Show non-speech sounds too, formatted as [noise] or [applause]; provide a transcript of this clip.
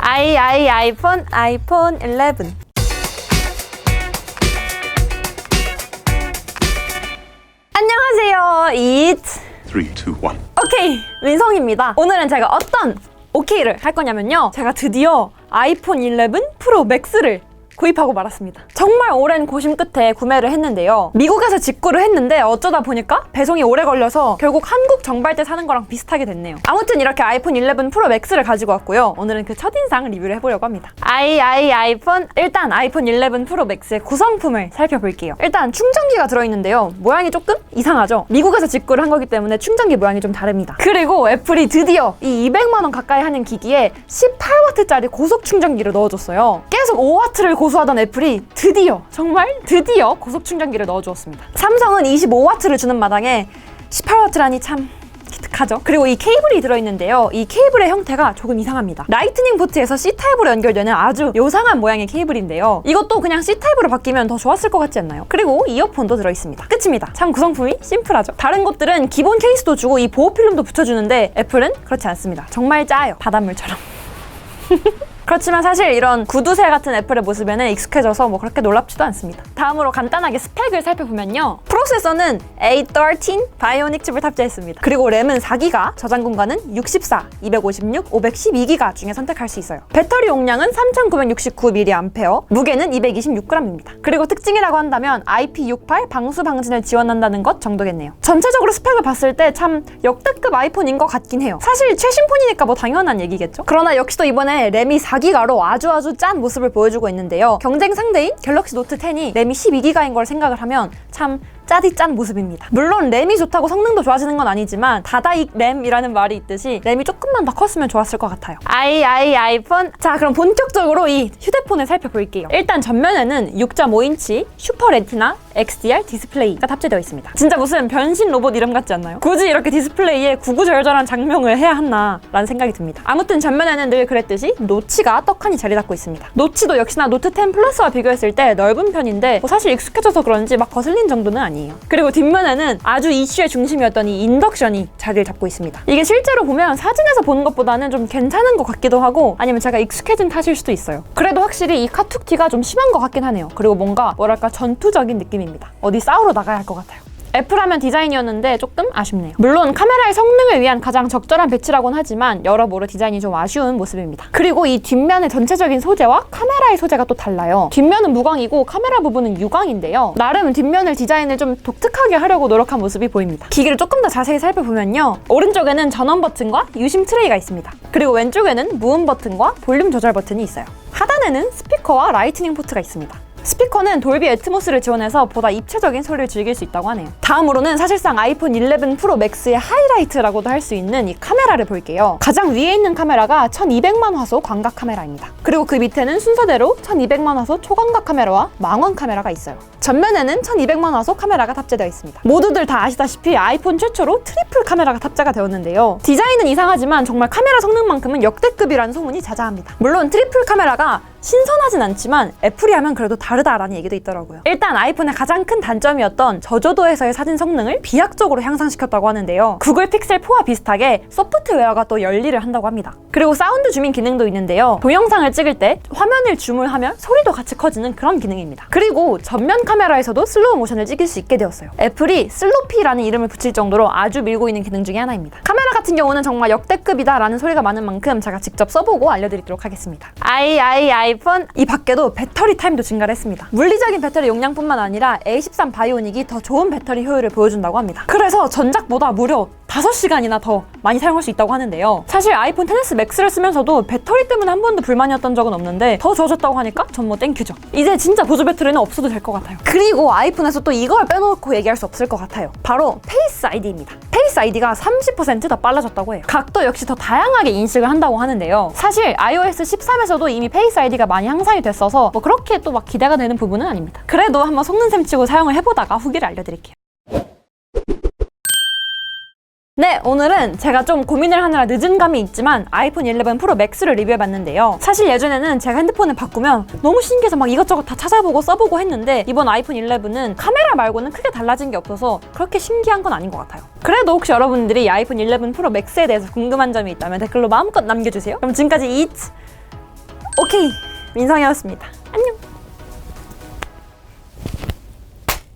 아이 아이 아이폰 아이폰 11 안녕하세요. 잇 Three, two, one. 오케이. 민성입니다. 오늘은 제가 어떤 오케이를 할 거냐면요. 제가 드디어 아이폰 11 프로 맥스를 구입하고 말았습니다. 정말 오랜 고심 끝에 구매를 했는데요. 미국에서 직구를 했는데 어쩌다 보니까 배송이 오래 걸려서 결국 한국 정발 때 사는 거랑 비슷하게 됐네요. 아무튼 이렇게 아이폰 11 프로 맥스를 가지고 왔고요. 오늘은 그 첫인상 리뷰를 해보려고 합니다. 아이 아이 아이폰 일단 아이폰 11 프로 맥스의 구성품을 살펴볼게요. 일단 충전기가 들어있는데요. 모양이 조금 이상하죠? 미국에서 직구를 한 거기 때문에 충전기 모양이 좀 다릅니다. 그리고 애플이 드디어 이 200만 원 가까이 하는 기기에 18W짜리 고속 충전기를 넣어줬어요. 계속 5W를 고 수하던 애플이 드디어 정말 드디어 고속 충전기를 넣어주었습니다. 삼성은 25W를 주는 마당에 18W라니 참 기특하죠. 그리고 이 케이블이 들어있는데요. 이 케이블의 형태가 조금 이상합니다. 라이트닝 포트에서 C타입으로 연결되는 아주 요상한 모양의 케이블인데요. 이것도 그냥 C타입으로 바뀌면 더 좋았을 것 같지 않나요? 그리고 이어폰도 들어있습니다. 끝입니다. 참 구성품이 심플하죠. 다른 곳들은 기본 케이스도 주고 이 보호 필름도 붙여주는데 애플은 그렇지 않습니다. 정말 짜요. 바닷물처럼. [laughs] 그렇지만 사실 이런 구두쇠 같은 애플의 모습에는 익숙해져서 뭐 그렇게 놀랍지도 않습니다. 다음으로 간단하게 스펙을 살펴보면요. 프로세서는 A13 바이오닉 칩을 탑재했습니다. 그리고 램은 4기가, 저장 공간은 64, 256, 512기가 중에 선택할 수 있어요. 배터리 용량은 3969mAh, 무게는 226g입니다. 그리고 특징이라고 한다면 IP68 방수 방진을 지원한다는 것 정도겠네요. 전체적으로 스펙을 봤을 때 참 역대급 아이폰인 것 같긴 해요. 사실 최신 폰이니까 뭐 당연한 얘기겠죠? 그러나 역시 또 이번에 램이 4 기가로 아주 아주 짠 모습을 보여주고 있는데요. 경쟁 상대인 갤럭시 노트 10이 램이 12기가인 걸 생각을 하면 참 짜디 짠 모습입니다. 물론 램이 좋다고 성능도 좋아지는 건 아니지만 다다익 램이라는 말이 있듯이 램이 조금만 더 컸으면 좋았을 것 같아요. 아이 아이 아이폰. 자 그럼 본격적으로 이 휴대폰을 살펴볼게요. 일단 전면에는 6.5인치 슈퍼 레티나 XDR 디스플레이가 탑재되어 있습니다. 진짜 무슨 변신 로봇 이름 같지 않나요? 굳이 이렇게 디스플레이에 구구절절한 장명을 해야 하나 라는 생각이 듭니다. 아무튼 전면에는 늘 그랬듯이 노치가 떡하니 자리 잡고 있습니다. 노치도 역시나 노트 10 플러스와 비교했을 때 넓은 편인데 뭐 사실 익숙해져서 그런지 막 거슬린 정도는 아니에요. 그리고 뒷면에는 아주 이슈의 중심이었던 이 인덕션이 자리를 잡고 있습니다. 이게 실제로 보면 사진에서 보는 것보다는 좀 괜찮은 것 같기도 하고 아니면 제가 익숙해진 탓일 수도 있어요. 그래도 확실히 이 카툭티가 좀 심한 것 같긴 하네요. 그리고 뭔가 뭐랄까 전투적인 느낌입니다. 어디 싸우러 나가야 할 것 같아요. 애플하면 디자인이었는데 조금 아쉽네요. 물론 카메라의 성능을 위한 가장 적절한 배치라고는 하지만 여러모로 디자인이 좀 아쉬운 모습입니다. 그리고 이 뒷면의 전체적인 소재와 카메라의 소재가 또 달라요. 뒷면은 무광이고 카메라 부분은 유광인데요. 나름 뒷면을 디자인을 좀 독특하게 하려고 노력한 모습이 보입니다. 기기를 조금 더 자세히 살펴보면요. 오른쪽에는 전원 버튼과 유심 트레이가 있습니다. 그리고 왼쪽에는 무음 버튼과 볼륨 조절 버튼이 있어요. 하단에는 스피커와 라이트닝 포트가 있습니다. 스피커는 돌비 애트모스를 지원해서 보다 입체적인 소리를 즐길 수 있다고 하네요. 다음으로는 사실상 아이폰 11 프로 맥스의 하이라이트라고도 할 수 있는 이 카메라를 볼게요. 가장 위에 있는 카메라가 1200만 화소 광각 카메라입니다. 그리고 그 밑에는 순서대로 1200만 화소 초광각 카메라와 망원 카메라가 있어요. 전면에는 1200만 화소 카메라가 탑재되어 있습니다. 모두들 다 아시다시피 아이폰 최초로 트리플 카메라가 탑재가 되었는데요. 디자인은 이상하지만 정말 카메라 성능만큼은 역대급이라는 소문이 자자합니다. 물론 트리플 카메라가 신선하진 않지만 애플이 하면 그래도 다르다라는 얘기도 있더라고요. 일단 아이폰의 가장 큰 단점이었던 저조도에서의 사진 성능을 비약적으로 향상시켰다고 하는데요. 구글 픽셀 4와 비슷하게 소프트웨어가 또 열일을 한다고 합니다. 그리고 사운드 줌인 기능도 있는데요. 동영상을 찍을 때 화면을 줌을 하면 소리도 같이 커지는 그런 기능입니다. 그리고 전면 카메라에서도 슬로우 모션을 찍을 수 있게 되었어요. 애플이 슬로피라는 이름을 붙일 정도로 아주 밀고 있는 기능 중에 하나입니다. 카메라 같은 경우는 정말 역대급이다라는 소리가 많은 만큼 제가 직접 써보고 알려드리도록 하겠습니다. 아이 아이 아이폰 이 밖에도 배터리 타임도 증가를 했습니다. 물리적인 배터리 용량뿐만 아니라 A13 바이오닉이 더 좋은 배터리 효율을 보여준다고 합니다. 그래서 전작보다 무려 5시간이나 더 많이 사용할 수 있다고 하는데요. 사실 아이폰 10s 맥스를 쓰면서도 배터리 때문에 한 번도 불만이었던 적은 없는데 더 좋아졌다고 하니까 전 뭐 땡큐죠. 이제 진짜 보조 배터리는 없어도 될 것 같아요. 그리고 아이폰에서 또 이걸 빼놓고 얘기할 수 없을 것 같아요. 바로 페이스 아이디입니다. 페이스 아이디가 30%더 빨라졌다고 해요. 각도 역시 더 다양하게 인식을 한다고 하는데요. 사실 iOS 13에서도 이미 페이스 아이디가 많이 향상이 됐어서 뭐 그렇게 또 막 기대가 되는 부분은 아닙니다. 그래도 한번 속는 셈 치고 사용을 해보다가 후기를 알려드릴게요. 네, 오늘은 제가 좀 고민을 하느라 늦은 감이 있지만 아이폰 11 프로 맥스를 리뷰해봤는데요. 사실 예전에는 제가 핸드폰을 바꾸면 너무 신기해서 막 이것저것 다 찾아보고 써보고 했는데 이번 아이폰 11은 카메라 말고는 크게 달라진 게 없어서 그렇게 신기한 건 아닌 것 같아요. 그래도 혹시 여러분들이 이 아이폰 11 프로 맥스에 대해서 궁금한 점이 있다면 댓글로 마음껏 남겨주세요. 그럼 지금까지 이츠 오케이 민성이었습니다. 안녕.